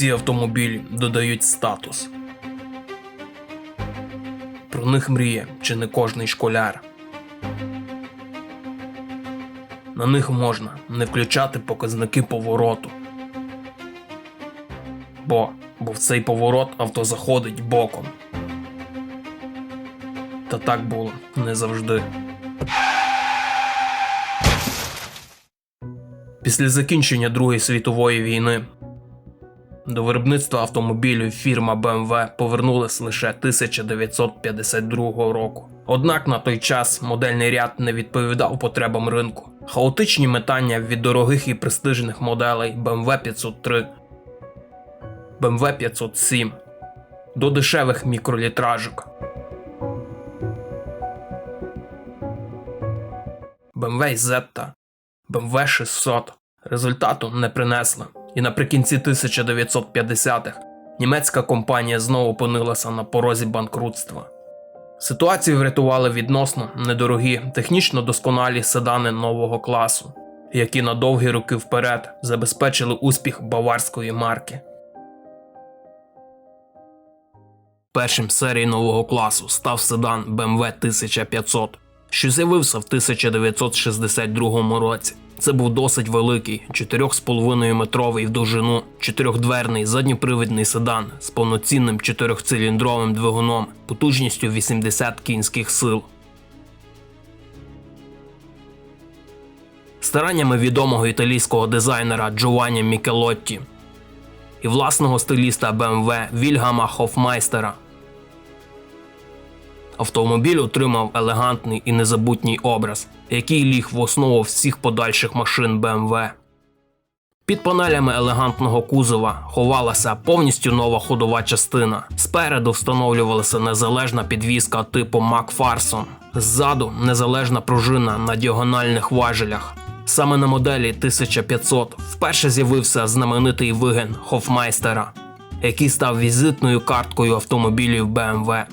ці автомобілі додають статус. Про них мріє чи не кожний школяр. На них можна не включати показники повороту. Бо, бо в цей поворот авто заходить боком. Та так було не завжди. Після закінчення Другої світової війни до виробництва автомобілів фірма BMW повернулась лише 1952 року. Однак на той час модельний ряд не відповідав потребам ринку. Хаотичні метання від дорогих і престижних моделей BMW 503, BMW 507 до дешевих мікролітражок. BMW Zeta, BMW 600 результату не принесла, і наприкінці 1950-х німецька компанія знову опинилася на порозі банкрутства. Ситуацію врятували відносно недорогі, технічно досконалі седани нового класу, які на довгі роки вперед забезпечили успіх баварської марки. Першим серії нового класу став седан BMW 1500, що з'явився в 1962 році. Це був досить великий, 4,5 метровий в довжину, чотирьохдверний задньопривідний седан з повноцінним чотирьохциліндровим двигуном потужністю 80 кінських сил. Стараннями відомого італійського дизайнера Джованні Мікелотті і власного стиліста BMW Вільгама Хофмайстера Автомобіль отримав елегантний і незабутній образ, який ліг в основу всіх подальших машин BMW. Під панелями елегантного кузова ховалася повністю нова ходова частина. Спереду встановлювалася незалежна підвізка типу Макфарсон, ззаду незалежна пружина на діагональних важелях. Саме на моделі 1500 вперше з'явився знаменитий вигин Хофмайстера, який став візитною карткою автомобілів BMW.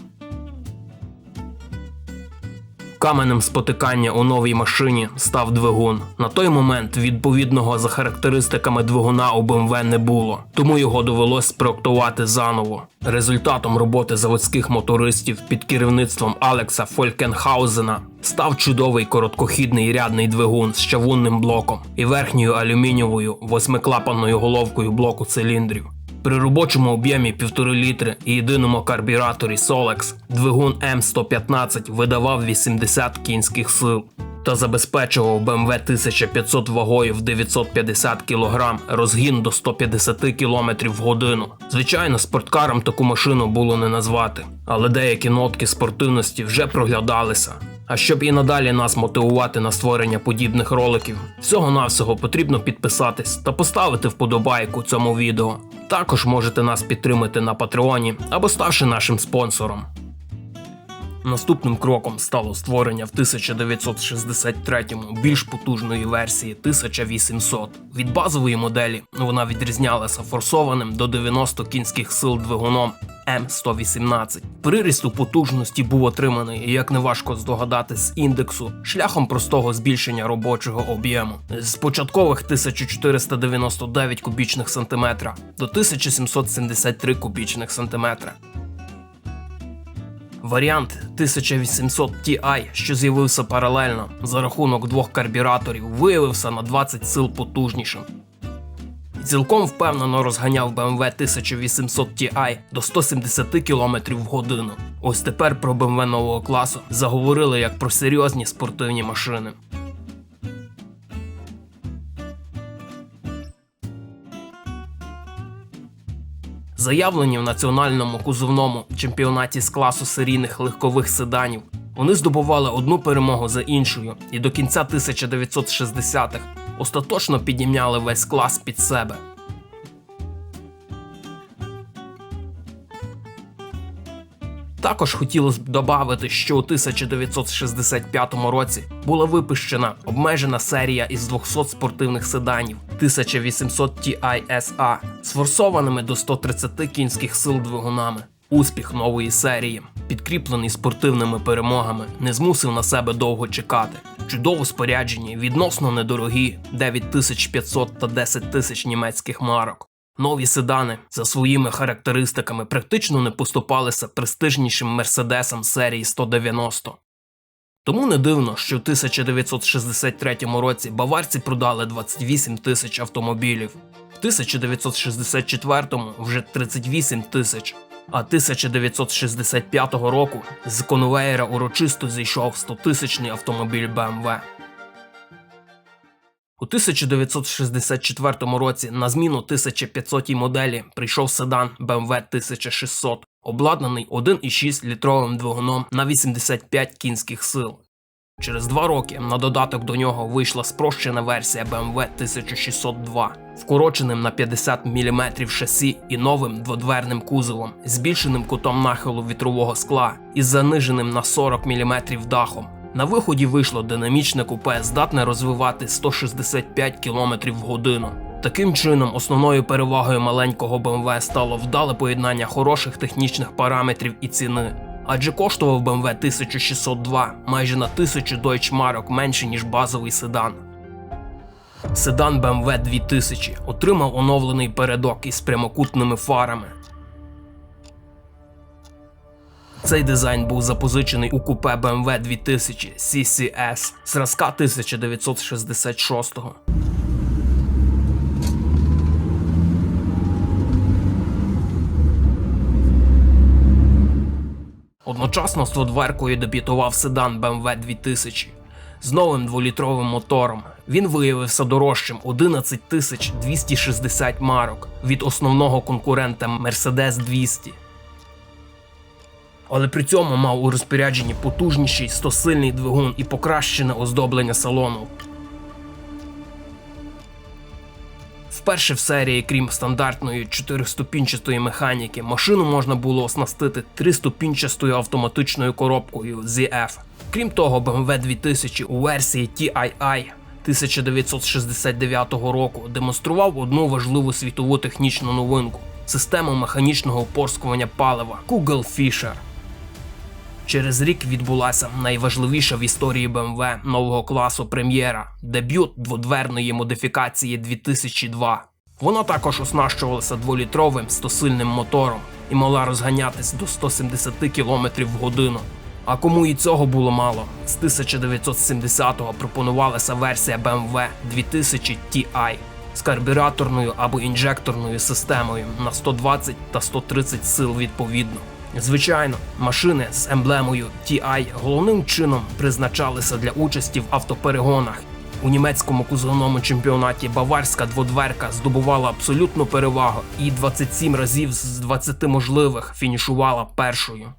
Каменем спотикання у новій машині став двигун. На той момент відповідного за характеристиками двигуна у BMW не було, тому його довелось спроектувати заново. Результатом роботи заводських мотористів під керівництвом Алекса Фолькенхаузена став чудовий короткохідний рядний двигун з чавунним блоком і верхньою алюмінієвою восьмиклапанною головкою блоку циліндрів. При робочому об'ємі 1,5 літри і єдиному карбюраторі Solex двигун М115 видавав 80 кінських сил та забезпечував BMW 1500 вагою в 950 кг розгін до 150 км в годину. Звичайно, спорткаром таку машину було не назвати, але деякі нотки спортивності вже проглядалися. А щоб і надалі нас мотивувати на створення подібних роликів, всього-навсього потрібно підписатись та поставити вподобайку цьому відео. Також можете нас підтримати на Патреоні або ставши нашим спонсором. Наступним кроком стало створення в 1963-му більш потужної версії 1800. Від базової моделі вона відрізнялася форсованим до 90 кінських сил двигуном М118. Приріст у потужності був отриманий, як неважко здогадатись, з індексу шляхом простого збільшення робочого об'єму з початкових 1499 кубічних сантиметра до 1773 кубічних сантиметра. Варіант 1800 Ti, що з'явився паралельно за рахунок двох карбюраторів, виявився на 20 сил потужнішим. Цілком впевнено розганяв BMW 1800 Ti до 170 км в годину. Ось тепер про BMW нового класу заговорили як про серйозні спортивні машини. Заявлені в національному кузовному чемпіонаті з класу серійних легкових седанів, вони здобували одну перемогу за іншою і до кінця 1960-х остаточно підімняли весь клас під себе. Також хотілося б додати, що у 1965 році була випущена обмежена серія із 200 спортивних седанів 1800 TISA з форсованими до 130 кінських сил двигунами. Успіх нової серії, підкріплений спортивними перемогами, не змусив на себе довго чекати. Чудово споряджені, відносно недорогі 9500 та 10 тисяч німецьких марок. Нові седани за своїми характеристиками практично не поступалися престижнішим мерседесам серії 190. Тому не дивно, що в 1963 році баварці продали 28 тисяч автомобілів, в 1964 вже 38 тисяч, а 1965 року з конвеєра урочисто зійшов 100-тисячний автомобіль BMW. У 1964 році на зміну 1500 моделі прийшов седан BMW 1600, обладнаний 1,6 літровим двигуном на 85 кінських сил. Через два роки на додаток до нього вийшла спрощена версія BMW 1602, вкороченим на 50 мм шасі і новим дводверним кузовом, збільшеним кутом нахилу вітрового скла і заниженим на 40 мм дахом. На виході вийшло динамічне купе, здатне розвивати 165 км в годину. Таким чином, основною перевагою маленького BMW стало вдале поєднання хороших технічних параметрів і ціни. Адже коштував BMW 1602 майже на 1000 Deutschmark менше, ніж базовий седан. Седан BMW 2000 отримав оновлений передок із прямокутними фарами. Цей дизайн був запозичений у купе BMW 2000 CCS зразка 1966-го. Одночасно з дверкою дебютував седан BMW 2000 з новим дволітровим мотором. Він виявився дорожчим 11 260 марок від основного конкурента Mercedes 200 але при цьому мав у розпорядженні потужніший 100-сильний двигун і покращене оздоблення салону. Вперше в серії, крім стандартної чотириступінчастої механіки, машину можна було оснастити триступінчастою автоматичною коробкою ZF. Крім того, BMW 2000 у версії TII 1969 року демонстрував одну важливу світову технічну новинку систему механічного упорскування палива Google Fisher. Через рік відбулася найважливіша в історії BMW нового класу прем'єра дебют дводверної модифікації 2002. Вона також оснащувалася дволітровим 100-сильним мотором і могла розганятись до 170 км в годину. А кому і цього було мало, з 1970-го пропонувалася версія BMW 2000 Ti з карбюраторною або інжекторною системою на 120 та 130 сил відповідно. Звичайно, машини з емблемою TI головним чином призначалися для участі в автоперегонах. У німецькому кузовному чемпіонаті баварська дводверка здобувала абсолютну перевагу і 27 разів з 20 можливих фінішувала першою.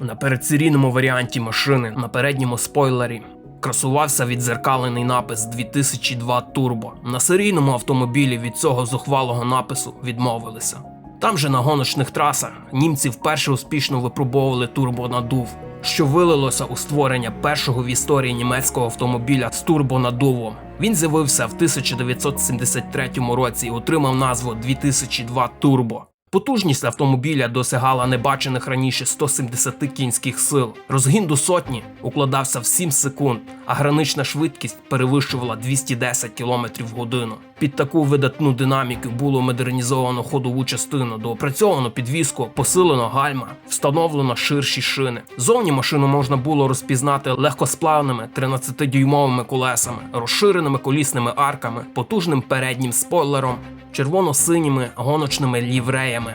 На передсерійному варіанті машини на передньому спойлері красувався відзеркалений напис 2002 Turbo. На серійному автомобілі від цього зухвалого напису відмовилися. Там же на гоночних трасах німці вперше успішно випробовували турбонадув, що вилилося у створення першого в історії німецького автомобіля з турбонадувом. Він з'явився в 1973 році і отримав назву 2002 Turbo. Потужність автомобіля досягала небачених раніше 170 кінських сил. Розгін до сотні укладався в 7 секунд, а гранична швидкість перевищувала 210 км в годину. Під таку видатну динаміку було модернізовано ходову частину, доопрацьовано підвіску, посилено гальма, встановлено ширші шини. Зовні машину можна було розпізнати легкосплавними 13-дюймовими колесами, розширеними колісними арками, потужним переднім спойлером, червоно-синіми гоночними лівреями.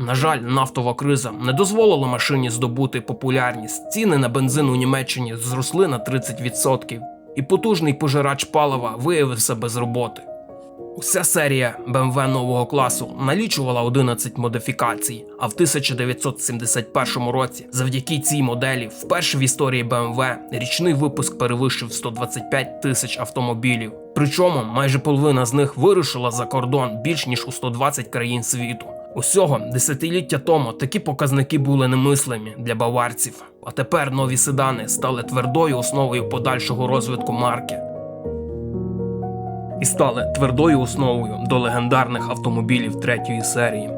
На жаль, нафтова криза не дозволила машині здобути популярність. Ціни на бензин у Німеччині зросли на 30%, і потужний пожирач палива виявився без роботи. Уся серія BMW нового класу налічувала 11 модифікацій, а в 1971 році, завдяки цій моделі, вперше в історії BMW річний випуск перевищив 125 тисяч автомобілів. Причому майже половина з них вирушила за кордон більш ніж у 120 країн світу. Усього десятиліття тому такі показники були немислимі для баварців. А тепер нові седани стали твердою основою подальшого розвитку марки і стали твердою основою до легендарних автомобілів третьої серії.